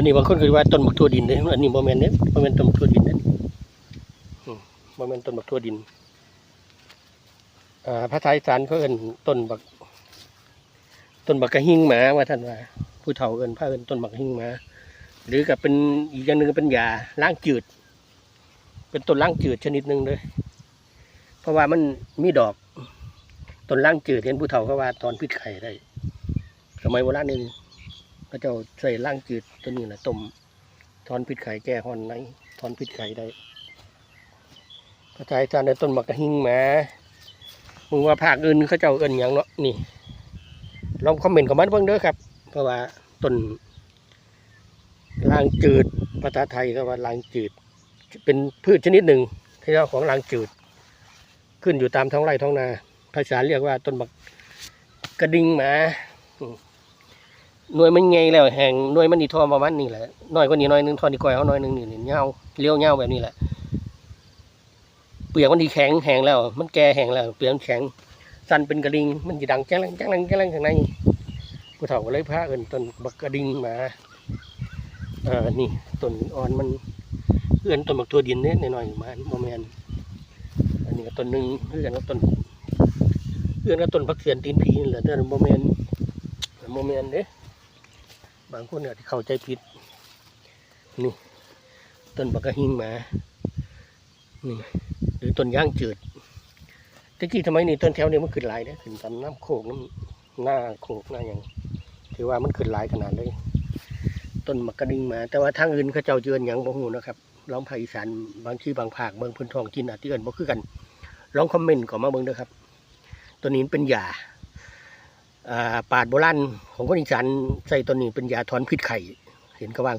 อันนี้บางคนก็ว่าต้นบักทั่วดินเด้อันนี้โมเมนต์เนี้ยโมเมนต์ต้นบักทั่วดินเนั่นโมเมนต์ต้นบักทั่วดินอ่าภาษาอีสานเขาเอิ้นต้นบักต้นบักกระหิ่งหมาว่าท่านว่า ผู้เฒ่าเอิ้นพาเอิ้นต้นบักกระหิ่งหมาหรือกับเป็นอีกอย่างหนึ่งเป็นยาล้างจืด เป็นต้นล้างจืดชนิดหนึ่งเลย เพราะว่ามันมีดอกต้นล้างจืดเห็นผู้เฒ่าเขาว่าตอนพิษไข่ได้ สมัยโบราณนี่ พระเจ้าใส่ล้างจืดตัวนี้แหละต้มทอนพิษไข่แก้ฮอนในทอนพิษไข่ได้พระชายจารย์ในต้นมักกะหิงแหมามึงว่าภาคอื่นเขาเจ้าเอิ้นหยังเนาะนี่ลองคอมเมนต์กับมันเบิ่งเด้อครับ เพราะว่าต้นลางจืดภาษาไทยก็ว่าลางจืด เป็นพืชชนิดหนึ่งที่เรียกว่าของลางจืด ขึ้นอยู่ตามท้องไร่ท้องนา ภาษาเรียกว่าต้นบักกระดิ่งหมาอืม หน่วยมันไงแล้วแห่งหน่วยมันนีทอประมาณนี้แหละน้อยกว่านี้น้อยนึงทอนีก้อยเขาน้อยนึงนี่เงาเลี้ยวเงาแบบนี้แหละเปลือกมันดีแข็งแห้งแล้ว มันแก่แห้งแล้ว เปลือกแข็งสั่นเป็นกระดิ่งมันจะดังแจ้งแจ้งแจ้งแจ้งข้างในผู้เฒ่าก็เลยพาเอินต้นบักกระดิ่งมาเอ่านี่ต้นอ่อนมันเอื้อนต้นบักตัวดินเนี่ยหน่อยๆมาโมเมนอันนี้ก็ต้นหนึ่งเอื้อนก็ต้นเอื้อนก็ต้นพักเสียนตีนผีนี่แหละแต่โมเมนโมเมนเด้ บางคนอาจจะเข้าใจผิด นี่ ต้นบักกะหิงหมานี่หรือต้นย่างจืดตะกี้ทำไมนี่ต้นแถวนี้มันขึ้นหลายเนี่ยขึ้นตามน้ำโขกน้ำหน้าโขกหน้าอย่างถือว่ามันขึ้นหลายขนาดเลย ต้นมักกระดิ่งมา แต่ว่าทางอื่นเขาเจ้าเจือนหยังบ่ฮู้นะครับร้องภาคอีสานบางที่บางภาคเมืองพื้นทองกินอาจจะเอิ้นบ่คือกันลองคอมเมนต์เขอมาเบิ่งด้อครับ ตัวนี้เป็นยา ปาดโบราณของคนอีสานใส่ตัวนี้เป็นยาถอนพิษไข่ เห็นก็ว่าง